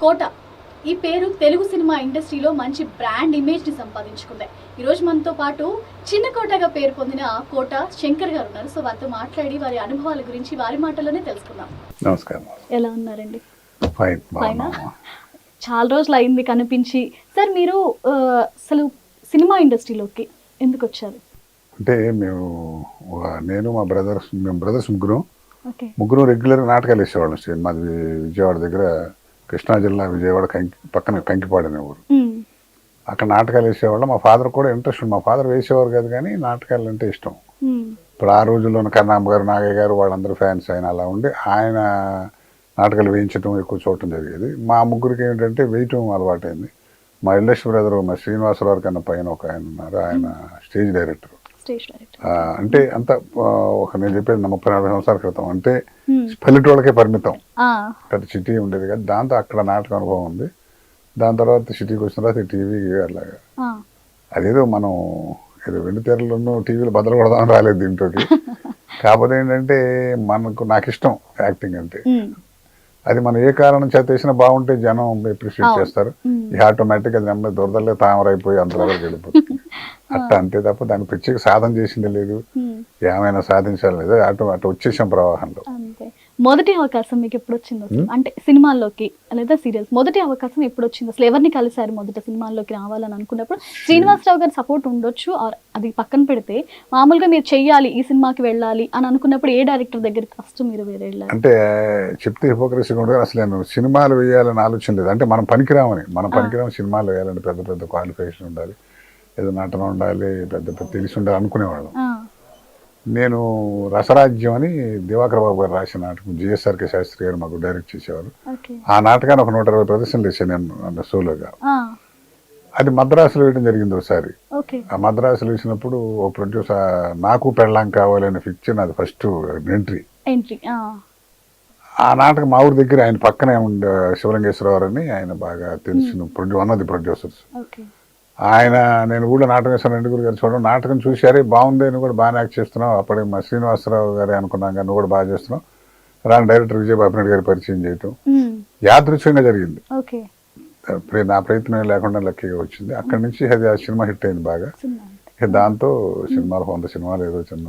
కోట. ఈ పేరు తెలుగు సినిమా ఇండస్ట్రీలో మంచి బ్రాండ్ ఇమేజ్ని సంపాదించుకుంది. ఈ రోజు మనతో పాటు చిన్న కోటగా పేరు పొందిన కోట శంకర్ గారు ఉన్నారు. సో వారితో మాట్లాడి వారి అనుభవాల గురించి వారి మాటల్లోనే తెలుసుకుందాం. నమస్కారం. ఎలా ఉన్నారండి? చాలా రోజులు అయింది కనిపించి సార్ మీరు అసలు సినిమా ఇండస్ట్రీలోకి ఎందుకు వచ్చారు? అంటే మేము నేను మా బ్రదర్స్ మేము బ్రదర్స్ ముగ్గురు. ఓకే. ముగ్గురు రెగ్యులర్ నాటకాలు వేసేవాళ్ళం. మాది విజయవాడ దగ్గర కృష్ణా జిల్లా విజయవాడ కంకి పక్కన కంకిపాడు అనే ఊరు అక్కడ నాటకాలు వేసేవాళ్ళం. మా ఫాదర్ కూడా ఇంట్రెస్ట్ మా ఫాదర్ వేసేవారు కాదు కానీ నాటకాలు అంటే ఇష్టం. ఇప్పుడు ఆ రోజుల్లో కర్ణాంబ గారు నాగయ్య గారు వాళ్ళందరూ ఫ్యాన్స్ ఆయన అలా ఉండి ఆయన నాటకాలు వేయించడం ఎక్కువ చూడటం జరిగేది. మా ముగ్గురికి ఏంటంటే వేయటం అలవాటైంది. మా ఇల్లేష్ బ్రదర్ మా శ్రీనివాసరావు కన్నా పైన ఒక ఆయన ఉన్నారు. ఆయన స్టేజ్ డైరెక్టర్. అంటే అంత ఒక నేను చెప్పేది ముప్పై నలభై సంవత్సరాల క్రితం. అంటే పల్లెటూళ్ళకే పరిమితం. పెద్ద సిటీ ఉండేది కదా. దాంతో అక్కడ నాటక అనుభవం ఉంది. దాని తర్వాత సిటీకి వచ్చిన తర్వాత టీవీ అలాగా అదేదో మనం ఏదో వెండి తెరలను టీవీలు బద్దలు కొడదామని రాలేదు దీంట్లోకి. కాకపోతే ఏంటంటే మనకు నాకు ఇష్టం యాక్టింగ్ అంటే. అది మనం ఏ కారణం చేత వేసినా బాగుంటే జనం అప్రిషియేట్. చేస్తారు. ఈ ఆటోమేటిక్ అది నెమ్మది దొరదలే తామరైపోయి అంతవరకు వెళ్ళిపోతుంది అట్ట అంతే తప్ప దాని ప్రత్యేక సాధన చేసింది లేదు. ఏమైనా సాధించాలి లేదు? అటు అటు వచ్చేసాం ప్రవాహంలో. అంతే. మొదటి అవకాశం మీకు ఎప్పుడు వచ్చింది అసలు అంటే సినిమాల్లోకి లేదా సీరియల్స్? మొదటి అవకాశం ఎప్పుడు వచ్చింది అసలు? ఎవరిని కలిసారు మొదట సినిమాల్లోకి రావాలని అనుకున్నప్పుడు? శ్రీనివాసరావు గారి సపోర్ట్ ఉండొచ్చు అది పక్కన పెడితే? మామూలుగా మీరు చెయ్యాలి ఈ సినిమాకి వెళ్ళాలి అని అనుకున్నప్పుడు ఏ డైరెక్టర్ దగ్గరికి ఫస్ట్ మీరు వేరే వెళ్ళారు? అంటే చెప్తే హిపోక్రసీగా ఉండదు. అసలు నేను సినిమాలు వేయాలని ఆలోచన లేదు. అంటే మనం పనికిరామని. మనం పనికిరాము సినిమాలు వేయాలని పెద్ద పెద్ద క్వాలిఫికేషన్ ఉండాలి. ఏదో నటన ఉండాలి పెద్ద పెద్ద తెలిసి ఉండాలి అనుకునేవాళ్ళం. నేను రసరాజ్యం అని దివాకర్ బాబు గారు రాసిన నాటకం జిఎస్ఆర్కే శాస్త్రి గారు మాకు డైరెక్ట్ చేసేవారు. ఆ నాటకాన్ని ఒక నూట ఇరవై ప్రదర్శనలు వేసాను నేను సోలోగా. అది మద్రాసులో వేయడం జరిగింది ఒకసారి. ఆ మద్రాసులో వేసినప్పుడు ఓ ప్రొడ్యూసర్ నాకు పెళ్ళాం కావాలని ఫిక్చర్ నాది ఫస్ట్ ఎంట్రీ ఎంట్రీ ఆ. నాటకం మా ఊరి దగ్గర ఆయన పక్కనే ఉండే శివలింగేశ్వరరావు అని ఆయన బాగా తెలిసిన ప్రొడ్యూ వన్ ఆఫ్ ది ప్రొడ్యూసర్స్ ఆయన నేను ఊళ్ళో నాటకం వేసాను రెండు గారు చూడడం. నాటకం చూశారే బాగుంది నువ్వు కూడా బాగానే యాక్ట్ చేస్తున్నావు. అప్పుడే మా శ్రీనివాసరావు గారే అనుకున్నాం కానీ నువ్వు కూడా బాగా చేస్తున్నావు. రాని డైరెక్టర్ విజయబాబు నాయుడు గారి పరిచయం చేయటం యాదృచ్ఛంగా జరిగింది. నా ప్రయత్నం లేకుండా లక్కీగా వచ్చింది. అక్కడి నుంచి అది ఆ సినిమా హిట్ అయింది బాగా. దాంతో సినిమాలు వంద సినిమాలు ఏదో చిన్న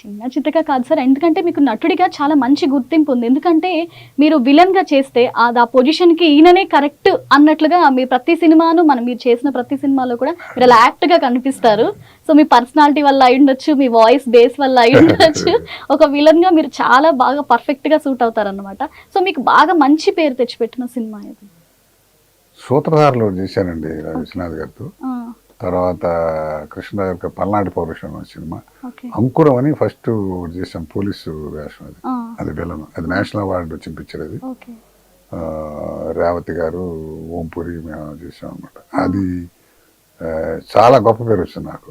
చిన్న చిత్రగా కాదు సార్ ఎందుకంటే మీకు నటుడిగా చాలా మంచి గుర్తింపు ఉంది. ఎందుకంటే మీరు విలన్గా చేస్తే ఆ పొజిషన్కి ఈయననే కరెక్ట్ అన్నట్లుగా మీ ప్రతి సినిమాను మనం మీరు చేసిన ప్రతి సినిమాలో కూడా మీరు అలా యాక్ట్గా కనిపిస్తారు. సో మీ పర్సనాలిటీ వల్ల అయి ఉండొచ్చు మీ వాయిస్ బేస్ వల్ల అయి ఉండొచ్చు. ఒక విలన్గా మీరు చాలా బాగా పర్ఫెక్ట్గా సూట్ అవుతారు అనమాట సో మీకు బాగా మంచి పేరు తెచ్చిపెట్టిన సినిమా ఇది సూత్రధారులు చేశానండి విశ్వనాథ్ గారితో తర్వాత కృష్ణ గారి పల్నాటి పౌరుషం సినిమా. అంకురం అని ఫస్ట్ చేసాం పోలీసు వేషం అది. అది విలన్. అది నేషనల్ అవార్డు వచ్చిన పిక్చర్ అది. రేవతి గారు ఓంపురి మేము చేసాం అనమాట అది చాలా గొప్ప పేరు వచ్చింది నాకు.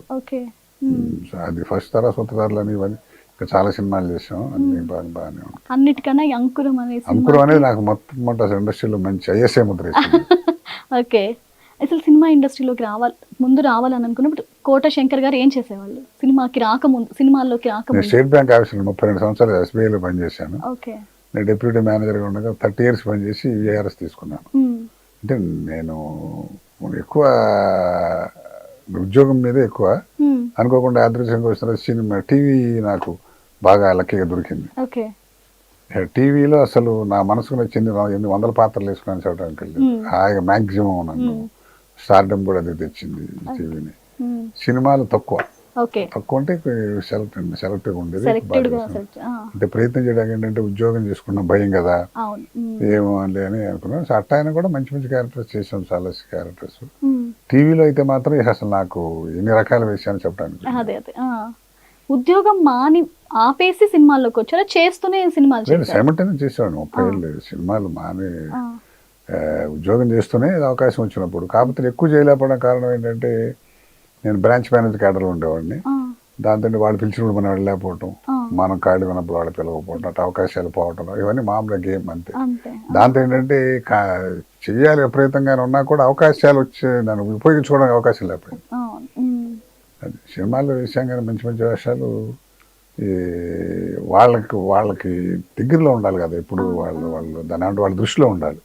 అది ఫస్ట్ తర్వాత సూత్రధారులు అని ఇవన్నీ. ఇంకా చాలా సినిమాలు చేసాం అన్ని బాగా బాగానే ఉంటాయి అన్నిటికన్నా అంకురం అనే సినిమా అంకురం అనేది నాకు మొత్తం మొట్ట ఇండస్ట్రీలో మంచి ఐఎస్ఏ ముద్ర ఓకే. అసలు సినిమా ఇండస్ట్రీలోకి రావాలి ముందు రావాలని అనుకున్నప్పుడు కోట శంకర్ గారు ఏం చేసేవాళ్ళు? సినిమాకి రాకముందు సినిమాల్లోకి రాకముందు. స్టేట్ బ్యాంక్ ఆఫీసులో ముప్పై రెండు సంవత్సరాలు ఎస్బీఐలో పనిచేశాను. ఓకే. నేను డిప్యూటీ మేనేజర్గా ఉండగా థర్టీ ఇయర్స్ పనిచేసి విఆర్ఎస్ తీసుకున్నాను. అంటే నేను ఎక్కువ ఉద్యోగం మీదే ఎక్కువ అనుకోకుండా యాదృశ్యంగా వచ్చిన సినిమా టీవీ నాకు బాగా లక్కీగా దొరికింది. ఓకే. టీవీలో అసలు నా మనసుకు నచ్చింది ఎన్ని వందల పాత్రలు వేసుకుని చూడడానికి. హాయిగా మ్యాక్సిమం నన్ను. స్టార్డమ్ కూడా అది తెచ్చింది టీవీని. సినిమాలు తక్కువ. తక్కువ అంటే సెలెక్ట్ సెలెక్ట్గా ఉండేది అంటే ప్రయత్నం చేయడానికి ఏంటంటే ఉద్యోగం చేసుకున్న భయం కదా. ఏమో అని అని అనుకున్నాను సో అట్ట ఆయన కూడా మంచి మంచి క్యారెక్టర్స్ చేసాం చాలా క్యారెక్టర్స్. టీవీలో అయితే మాత్రం అసలు నాకు ఎన్ని రకాల విషయాలు చెప్పడానికి అదే అదే ఆ. ఉద్యోగం మాని ఆపేసి సినిమాల్లోకి వచ్చారా? చేస్తూనే సినిమాలు సైమల్టేనియస్ చేసేవాడు ముప్పై ఏళ్ళు సినిమాలు మానే ఉద్యోగం చేస్తూనే అవకాశం వచ్చినప్పుడు కాకపోతే ఎక్కువ చేయలేకపోవడం కారణం ఏంటంటే నేను బ్రాంచ్ మేనేజర్ క్యాడర్లో ఉండేవాడిని. దాంతో వాళ్ళు పిలిచినప్పుడు మనం వెళ్ళలేకపోవటం మనం ఖాళీ ఉన్నప్పుడు వాళ్ళు పిలవకపోవటం అట్లా అవకాశాలు పోవటం ఇవన్నీ మామూలుగా గేమ్ అంతే. దాంతో ఏంటంటే చెయ్యాలి విపరీతంగానే ఉన్నా కూడా అవకాశాలు వచ్చే దాన్ని ఉపయోగించుకోవడానికి అవకాశం లేకపోయింది. సినిమాల్లో కానీ మంచి మంచి వేషాలు వాళ్ళకి వాళ్ళకి దగ్గరలో ఉండాలి కదా. ఎప్పుడు వాళ్ళు వాళ్ళు దాని అంటే వాళ్ళ దృష్టిలో ఉండాలి.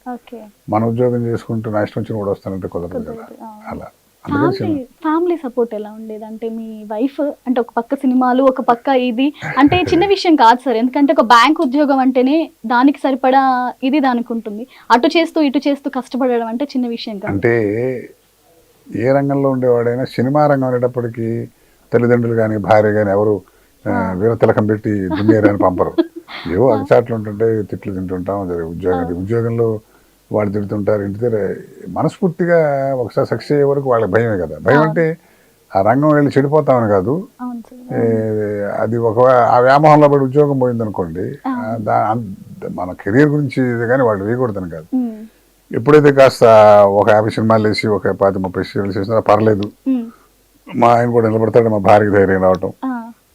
మన ఉద్యోగం చేసుకుంటూ నా ఇష్టం వచ్చిన కూడా వస్తానంటే కుదరదు కదా. అలా. ఫ్యామిలీ సపోర్ట్ ఎలా ఉండేది? అంటే మీ వైఫ్ అంటే ఒక పక్క సినిమాలు ఒక పక్క ఇది అంటే చిన్న విషయం కాదు సార్. ఎందుకంటే ఒక బ్యాంక్ ఉద్యోగం అంటేనే దానికి సరిపడా ఇది దానికి ఉంటుంది. అటు చేస్తూ ఇటు చేస్తూ కష్టపడడం అంటే చిన్న విషయం కాదు. అంటే ఏ రంగంలో ఉండేవాడైనా సినిమా రంగం అనేటప్పటికీ తల్లిదండ్రులు కానీ భార్య కానీ ఎవరు ఆ, వీర తిలకం పెట్టి దున్నేరని పంపరు. ఏవో అగచాట్లు ఉంటుంటే తిట్లు తింటుంటాం. ఉద్యోగం ఉద్యోగంలో వాళ్ళు తిడుతుంటారు ఇంటి దగ్గర మనస్ఫూర్తిగా ఒకసారి సక్సెస్ అయ్యే వరకు వాళ్ళకి భయమే కదా. భయం అంటే ఆ రంగం వెళ్ళి చెడిపోతామని కాదు. అది ఒక ఆ వ్యామోహంలో పడి ఉద్యోగం పోయిందనుకోండి మన కెరీర్ గురించి ఇది కానీ వాళ్ళు వేయకూడదని కాదు. ఎప్పుడైతే కాస్త ఒక యాభై సినిమాలు వేసి ఒక పాతి ముప్పై సీరియల్స్ వేసినా పర్లేదు. మా ఆయన కూడా నిలబడతాడు మా భార్యకి ధైర్యం రావటం.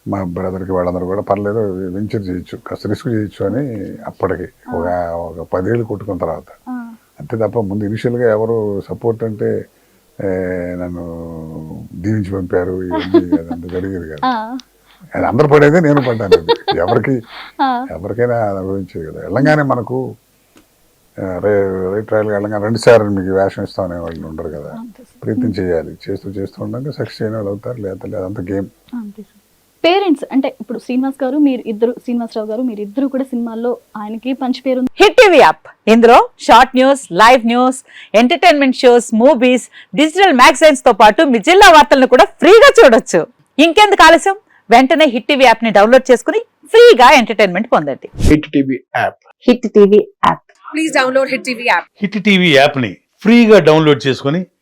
మా బ్రదర్కి వాళ్ళందరూ కూడా పర్లేదు వెంచర్ చేయొచ్చు కాస్త రిస్క్ చేయొచ్చు అని అప్పటికి ఒక ఒక పదేళ్ళు కొట్టుకున్న తర్వాత. అంతే తప్ప ముందు ఇనిషియల్గా ఎవరు సపోర్ట్ అంటే నన్ను దీవించి పంపారు ఇవన్నీ అదంతా జరిగేది కాదు. అది అందరు పడేదే నేను పడ్డాను ఎవరికి ఎవరికైనా అనుభవించేది కదా. వెళ్ళంగానే మనకు రైట్ ట్రయల్గా వెళ్ళంగానే రెండు సార్లు మీకు వేషం ఇస్తామనే వాళ్ళు ఉండరు కదా. అంతే ప్రయత్నం చేయాలి. చేస్తూ చేస్తూ ఉండగా సక్సెస్ అయిన వాళ్ళు అవుతారు లేదా. అంత గేమ్. అంతే. పేరెంట్స్ అంటే ఇప్పుడు శ్రీనివాస్ గారు మీరు ఇద్దరు శ్రీనివాసరావు గారు మీరు ఇద్దరు కూడా సినిమాల్లో ఆయనకి పంచి పేరు ఉంది. Hit TV app. ఇందులో short news live news entertainment shows movies digital మ్యాగజైన్స్తో పాటు మీ జిల్లా వార్తలను కూడా ఫ్రీగా చూడొచ్చు. ఇంకెందుకు ఆలస్యం? వెంటనే హిట్ టీవీ యాప్ని డౌన్లోడ్ చేసుకుని ఫ్రీగా ఎంటర్టైన్మెంట్ పొందండి. Hit TV app. Hit TV app. Please download Hit TV app. Hit TV యాప్ని ఫ్రీగా డౌన్లోడ్ చేసుకొని